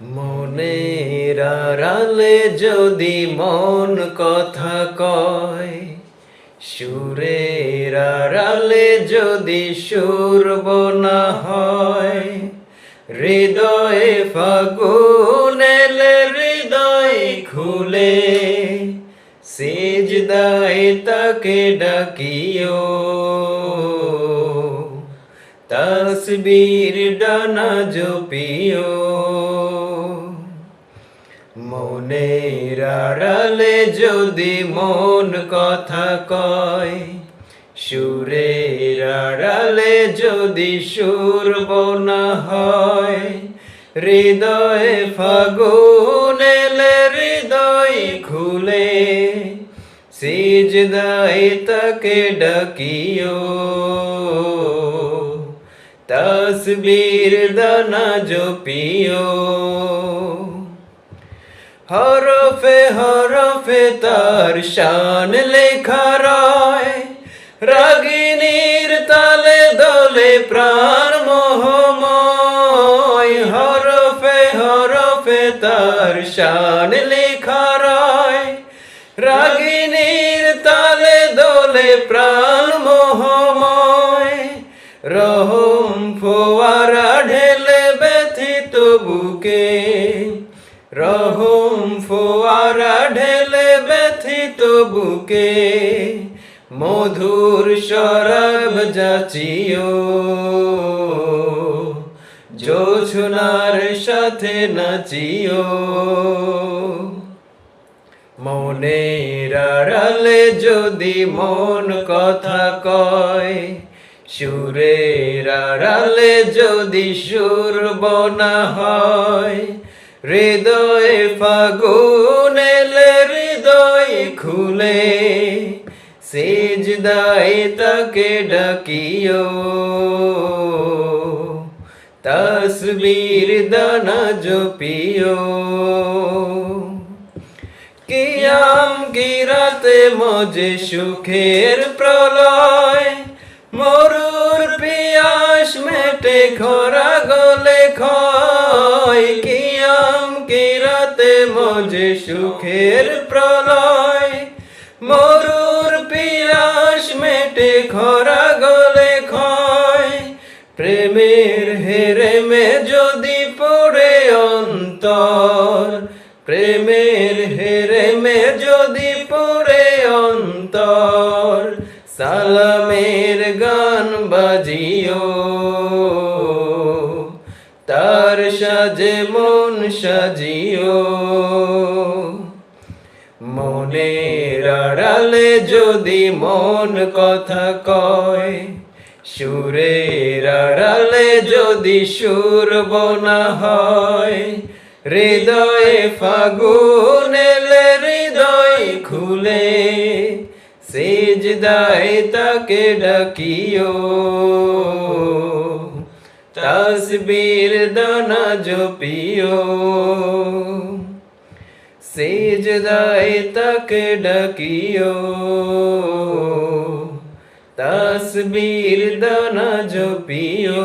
মনের আড়ালে যদি মন কথা কয়, সুরের যদি সুর না হয়, হৃদয়ে ফাগুন এলে হৃদয় খুলে, সিজদায় তাকে ডাকিও। তসবীর ডানা জপিও। মনের আড়ালে যদি মন কথা কয়, সুরের আড়ালে যদি সুর বনা হয়, হৃদয়ে ফাগুন হৃদয় খুলে সিজদাই তাকে ডাকিও। তসবীর দানা জপিও। হরফে হরফে তার শান লেখা রয়। রাগিনীর তালে দলে প্রাণ মোহময়। হরফে হরফে তার শান লেখা রয়। রাগিনীর তালে দলে প্রাণ মোহময়। রহম ফোয়ারা ঢেলে ব্যথিত বুকে। রহম ফোয়ারা ঢেলে ব্যথিত বুকে, মধুর শরাব যাচিও। জোছনার সাথে নাচিও। মনে আড়ালে যদি মন কথা কয়, সুরের আড়ালে যদি সুর বনা হয় হৃদয় ফাগুন এলে হৃদয় খুলে সেজদাই তাকে ডাকিও। তসবীর দানা জপিও। কিয়াম কিরাতে মজে সুখের প্রলয়, মরুর পিয়াস মেটে খরা সুখের প্রলয়, মরুর পিয়াস মেটে খরা গলে খয় প্রেমের হেরে মে যদি পড়ে অন্তর, প্রেমের হেরে মে যদি পড়ে অন্তর, সালামের গান বাজিও। তার সাজে মন সাজিও। আড়ালে যদি মন কথা কয়, সুরের আড়ালে যদি সুর বনা হয়, হৃদয়ে ফাগুন এলে হৃদয় খুলে, সেজদায় তাকে ডাকিও। তসবীর দানা জপিও। সেজদায় তাকে ডাকিও তসবীর দানা জপিও